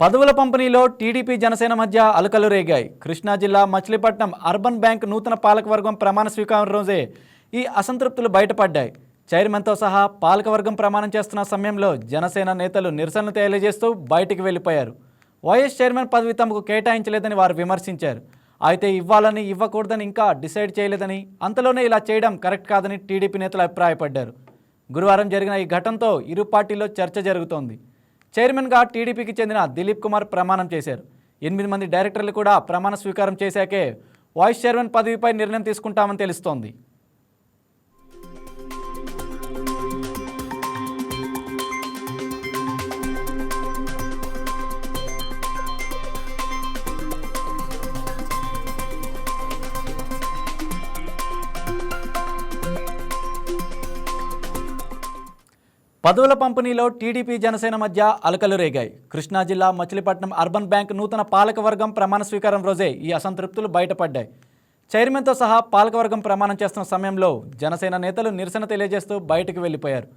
పదవుల పంపిణీలో టీడీపీ జనసేన మధ్య అలకలు రేగాయి. కృష్ణా జిల్లా మచిలీపట్నం అర్బన్ బ్యాంక్ నూతన పాలకవర్గం ప్రమాణ స్వీకారం రోజే ఈ అసంతృప్తులు బయటపడ్డాయి. చైర్మన్తో సహా పాలకవర్గం ప్రమాణం చేస్తున్న సమయంలో జనసేన నేతలు నిరసనలు తెలియజేస్తూ బయటికి వెళ్ళిపోయారు. వైఎస్ చైర్మన్ పదవి తమకు కేటాయించలేదని వారు విమర్శించారు. అయితే ఇవ్వాలని ఇవ్వకూడదని ఇంకా డిసైడ్ చేయలేదని అంతలోనే ఇలా చేయడం కరెక్ట్ కాదని టీడీపీ నేతలు అభిప్రాయపడ్డారు. గురువారం జరిగిన ఈ ఘటనతో ఇరు పార్టీల్లో చర్చ జరుగుతోంది. చైర్మన్గా టీడీపీకి చెందిన దిలీప్ కుమార్ ప్రమాణం చేశారు. ఎనిమిది మంది డైరెక్టర్లు కూడా ప్రమాణ స్వీకారం చేశాకే వైస్ చైర్మన్ పదవిపై నిర్ణయం తీసుకుంటామని తెలుస్తోంది. పదవుల పంపిణీలో టీడీపీ జనసేన మధ్య అలకలు రేగాయి. కృష్ణా జిల్లా మచిలీపట్నం అర్బన్ బ్యాంక్ నూతన పాలకవర్గం ప్రమాణ స్వీకారం రోజే ఈ అసంతృప్తులు బయటపడ్డాయి. చైర్మన్తో సహా పాలకవర్గం ప్రమాణం చేస్తున్న సమయంలో జనసేన నేతలు నిరసన తెలియజేస్తూ బయటకు వెళ్ళిపోయారు.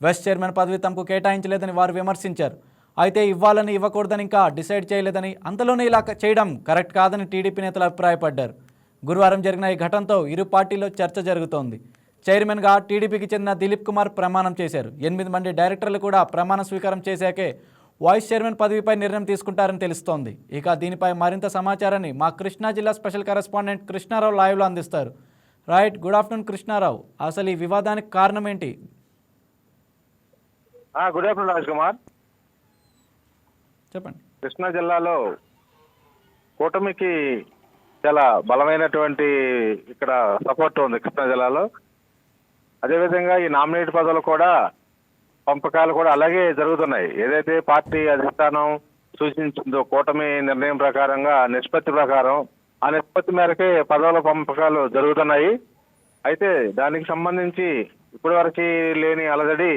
వెస్ట్ చైర్మన్ పదవి తమకు కేటాయించలేదని వారు విమర్శించారు. అయితే ఇవ్వాలని ఇవ్వకూడదని ఇంకా డిసైడ్ చేయలేదని అంతలోనే ఇలా చేయడం కరెక్ట్ కాదని టీడీపీ నేతలు అభిప్రాయపడ్డారు. గురువారం జరిగిన ఈ ఘటనతో ఇరు పార్టీల్లో చర్చ జరుగుతోంది. చైర్మన్గా టీడీపీకి చెందిన దిలీప్ కుమార్ ప్రమాణం చేశారు. ఎనిమిది మంది డైరెక్టర్లు కూడా ప్రమాణ స్వీకారం చేశాకే వైస్ చైర్మన్ పదవిపై నిర్ణయం తీసుకుంటారని తెలుస్తోంది. ఇక దీనిపై మరింత సమాచారాన్ని మా కృష్ణా జిల్లా స్పెషల్ కరెస్పాండెంట్ కృష్ణారావు లైవ్లో అందిస్తారు. Right good afternoon Krishna Rao. అసలు ఈ వివాదానికి కారణం ఏంటి? Good afternoon Raj Kumar. చెప్పండి. కృష్ణా జిల్లాలో కూటమికి చాలా బలమైనటువంటి ఇక్కడ సపోర్ట్ ఉంది కృష్ణా జిల్లాలో. అదేవిధంగా ఈ నామినేట్ పదవులు కూడా పంపకాలు కూడా అలాగే జరుగుతున్నాయి. ఏదైతే పార్టీ అధిష్టానం సూచించిందో కూటమి నిర్ణయం ప్రకారంగా నిష్పత్తి ప్రకారం ఆ నిష్పత్తి మేరకే పదవుల పంపకాలు జరుగుతున్నాయి. అయితే దానికి సంబంధించి ఇప్పటి వరకు లేని అలజడి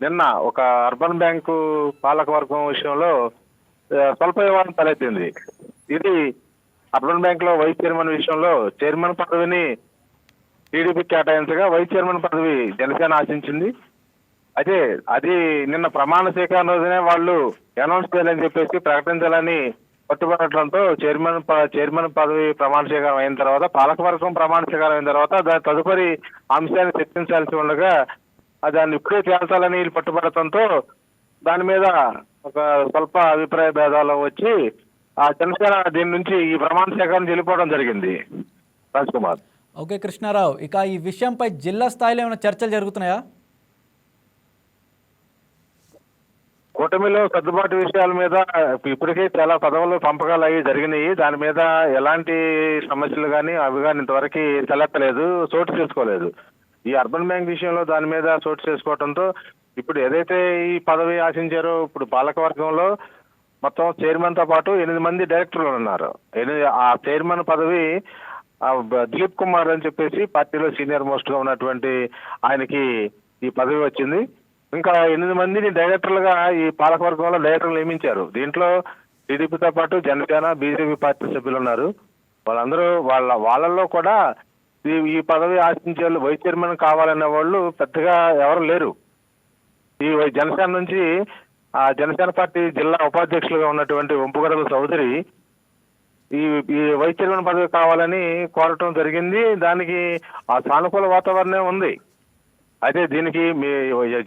నిన్న ఒక అర్బన్ బ్యాంకు పాలకవర్గం విషయంలో స్వల్ప వివాదం తలెత్తింది. ఇది అర్బన్ బ్యాంక్లో వైస్ చైర్మన్ విషయంలో చైర్మన్ పదవిని టీడీపీ కేటాయించగా వైస్ చైర్మన్ పదవి జనసేన ఆశించింది. అయితే అది నిన్న ప్రమాణ స్వీకారం రోజునే వాళ్ళు అనౌన్స్ చేయాలని చెప్పేసి ప్రకటించాలని పట్టుబడటంతో చైర్మన్ ప- చైర్మన్ పదవి ప్రమాణ స్వీకారం అయిన తర్వాత పాలకవర్గం ప్రమాణ స్వీకారం అయిన తర్వాత దాని తదుపరి అంశాన్ని చర్చించాల్సి ఉండగా దాన్ని ఇప్పుడే తేల్చాలని వీళ్ళు పట్టుబడటంతో దాని మీద ఒక స్వల్ప అభిప్రాయ భేదాలు వచ్చి ఆ జనసేన దీని నుంచి ఈ ప్రమాణ స్వీకారం వెళ్ళిపోవడం జరిగింది. రాజ్ కుమార్. ఓకే కృష్ణారావు ఇక ఈ విషయంపై జిల్లా స్థాయిలో ఏమైనా చర్చలు జరుగుతున్నాయా? కూటమిలో సర్దుబాటు విషయాల మీద ఇప్పటికే చాలా పదవులు పంపకాలు అవి జరిగినాయి. దాని మీద ఎలాంటి సమస్యలు కానీ అవి కానీ ఇంతవరకు తలెత్తలేదు చోటు చేసుకోలేదు. ఈ అర్బన్ బ్యాంక్ విషయంలో దాని మీద చోటు చేసుకోవడంతో ఇప్పుడు ఏదైతే ఈ పదవి ఆశించారో ఇప్పుడు పాలకవర్గంలో మొత్తం చైర్మన్తో పాటు ఎనిమిది మంది డైరెక్టర్లు ఉన్నారు. ఎనిమిది ఆ చైర్మన్ పదవి దిలీప్ కుమార్ అని చెప్పేసి పార్టీలో సీనియర్ మోస్ట్గా ఉన్నటువంటి ఆయనకి ఈ పదవి వచ్చింది. ఇంకా ఎనిమిది మందిని డైరెక్టర్లుగా ఈ పాలకవర్గంలో డైరెక్టర్లు నియమించారు. దీంట్లో టీడీపీతో పాటు జనసేన బీజేపీ పార్టీ సభ్యులు ఉన్నారు. వాళ్ళందరూ వాళ్ళ వాళ్ళల్లో కూడా ఈ ఈ పదవి ఆశించే వాళ్ళు వైస్ చైర్మన్ కావాలనే వాళ్ళు పెద్దగా ఎవరు లేరు. ఈ వై- జనసేన నుంచి ఆ జనసేన పార్టీ జిల్లా ఉపాధ్యక్షులుగా ఉన్నటువంటి వంపుగడల చౌదరి ఈ ఈ వైస్ చైర్మన్ పదవి కావాలని కోరటం జరిగింది. దానికి ఆ సానుకూల వాతావరణం ఉంది. అయితే దీనికి మీ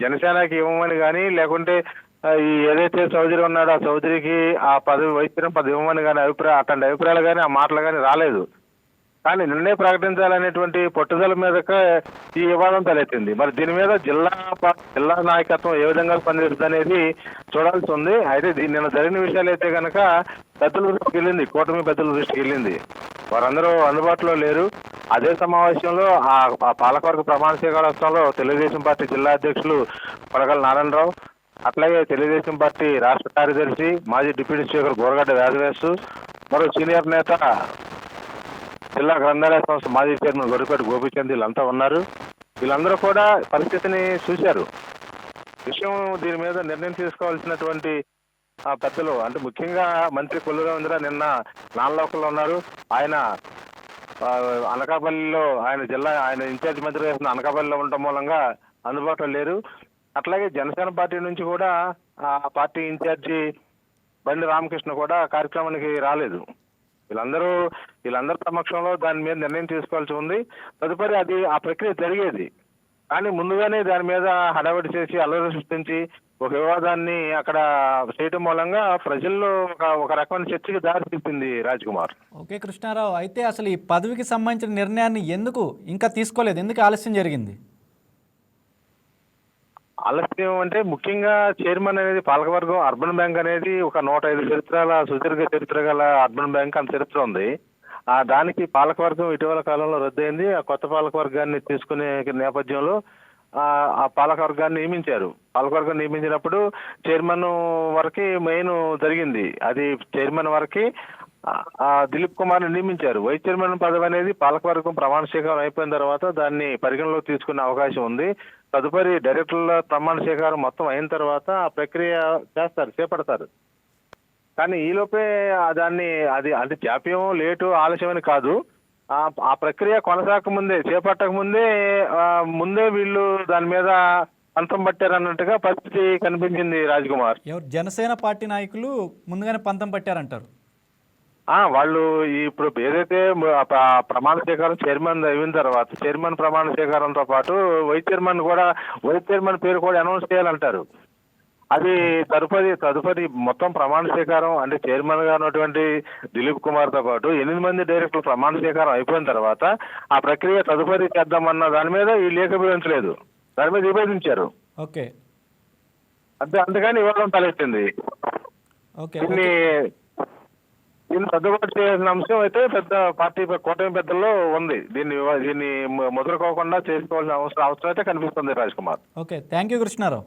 జనసేనకి ఇవ్వమని కానీ లేకుంటే ఈ ఏదైతే చౌదరి ఉన్నాడో ఆ చౌదరికి ఆ పదవి వైద్యం పదవి ఇవ్వమని కానీ అభిప్రాయం అట్లాంటి అభిప్రాయాలు కానీ ఆ మాటలు కానీ రాలేదు. కానీ నిన్నే ప్రకటించాలనేటువంటి పట్టుదల మీదక ఈ వివాదం తలెత్తింది. మరి దీని మీద జిల్లా జిల్లా నాయకత్వం ఏ విధంగా స్పందిస్తుంది అనేది చూడాల్సి ఉంది. అయితే నిన్న జరిగిన విషయాలు అయితే కనుక పెద్దల దృష్టికి వెళ్ళింది. కూటమి పెద్దల దృష్టికి వెళ్ళింది. వారందరూ అందుబాటులో లేరు. అదే సమావేశంలో ఆ పాలకవర్గ ప్రమాణ స్వీకారోత్సవంలో తెలుగుదేశం పార్టీ జిల్లా అధ్యక్షులు కొడగల నారాయణరావు అట్లాగే తెలుగుదేశం పార్టీ రాష్ట్ర కార్యదర్శి మాజీ డిప్యూటీ స్పీకర్ గోరగడ్డ వేదవేసు మరో సీనియర్ నేత జిల్లా గ్రంథాలయ సంస్థ మాజీ చైర్మన్ గొర్రెపేట గోపిచంద్ వీళ్ళంతా ఉన్నారు. వీళ్ళందరూ కూడా పరిస్థితిని చూశారు. విషయం దీని మీద నిర్ణయం తీసుకోవాల్సినటువంటి ఆ పెద్దలు అంటే ముఖ్యంగా మంత్రి కొల్లు నిన్న నాన్లోకల్లో ఉన్నారు. ఆయన అనకాపల్లిలో ఆయన జిల్లా ఆయన ఇన్ఛార్జ్ మంత్రి వేసిన అనకాపల్లిలో ఉండటం మూలంగా అందుబాటులో లేరు. అట్లాగే జనసేన పార్టీ నుంచి కూడా ఆ పార్టీ ఇన్ఛార్జి బండి రామకృష్ణ కూడా కార్యక్రమానికి రాలేదు. వీళ్ళందరూ వీళ్ళందరి సమక్షంలో దాని మీద నిర్ణయం తీసుకోవాల్సి ఉంది. తదుపరి అది ఆ ప్రక్రియ జరిగేది. కానీ ముందుగానే దాని మీద హడావిడి చేసి అల్లరి సృష్టించి ఒక వివాదాన్ని అక్కడ చేయటం మూలంగా ప్రజల్లో ఒక ఒక రకమైన చర్చకి దారి తీసింది రాజ్ కుమార్ ఓకే కృష్ణారావు అయితే అసలు ఈ పదవికి సంబంధించిన నిర్ణయాన్ని ఎందుకు ఇంకా తీసుకోలేదు? ఎందుకు ఆలస్యం జరిగింది? ఆలస్యం అంటే ముఖ్యంగా చైర్మన్ అనేది పాలకవర్గం అర్బన్ బ్యాంక్ అనేది ఒక నూట ఐదు చరిత్రల సుదీర్ఘ చరిత్ర గల అర్బన్ బ్యాంక్ అంత చరిత్ర ఉంది. ఆ దానికి పాలకవర్గం ఇటీవల కాలంలో రద్దయింది. ఆ కొత్త పాలకవర్గాన్ని తీసుకునే నేపథ్యంలో ఆ పాలకవర్గాన్ని నియమించారు. పాలకవర్గం నియమించినప్పుడు చైర్మన్ వరకు మెయిన్ జరిగింది. అది చైర్మన్ వరకు దిలీప్ కుమార్ నియమించారు. వైస్ చైర్మన్ పదవి అనేది పాలకవర్గం ప్రమాణ స్వీకారం అయిపోయిన తర్వాత దాన్ని పరిగణలోకి తీసుకునే అవకాశం ఉంది. తదుపరి డైరెక్టర్ల ప్రమాణ స్వీకారం మొత్తం అయిన తర్వాత ఆ ప్రక్రియ చేస్తారు చేపడతారు. కానీ ఈలోపే దాన్ని అది అది జాప్యం లేటు ఆలస్యం అని కాదు. ఆ ప్రక్రియ కొనసాగక ముందే చేపట్టక ముందే ముందే వీళ్ళు దాని మీద అంతం పట్టారు అన్నట్టుగా పరిస్థితి కనిపించింది రాజ్కుమార్ ఎవరు జనసేన పార్టీ నాయకులు ముందుగానే పంతం పట్టారంటారు. వాళ్ళు ఇప్పుడు ఏదైతే ప్రమాణ స్వీకారం చైర్మన్ అయిన తర్వాత చైర్మన్ ప్రమాణ స్వీకారంతో పాటు వైస్ చైర్మన్ కూడా వైస్ చైర్మన్ పేరు కూడా అనౌన్స్ చేయాలంటారు. అది తదుపరి తదుపరి మొత్తం ప్రమాణ స్వీకారం అంటే చైర్మన్గా ఉన్నటువంటి దిలీప్ కుమార్తో పాటు ఎనిమిది మంది డైరెక్టర్లు ప్రమాణ స్వీకారం అయిపోయిన తర్వాత ఆ ప్రక్రియ తదుపరి చేద్దామన్న దాని మీద ఈ లేఖపించలేదు దాని మీద విభేదించారు. ఓకే. అంతే అందుకని ఇవ్వడం తలెత్తింది. ఓకే. దీన్ని సర్దుబాటు చేయాల్సిన అంశం అయితే పెద్ద పార్టీ కూటమి పెద్దల్లో ఉంది. దీన్ని దీన్ని ముద్రకోకుండా చేసుకోవాల్సిన అవసరం అవసరం అయితే కనిపిస్తుంది Raj Kumar. Okay thank you Krishna Rao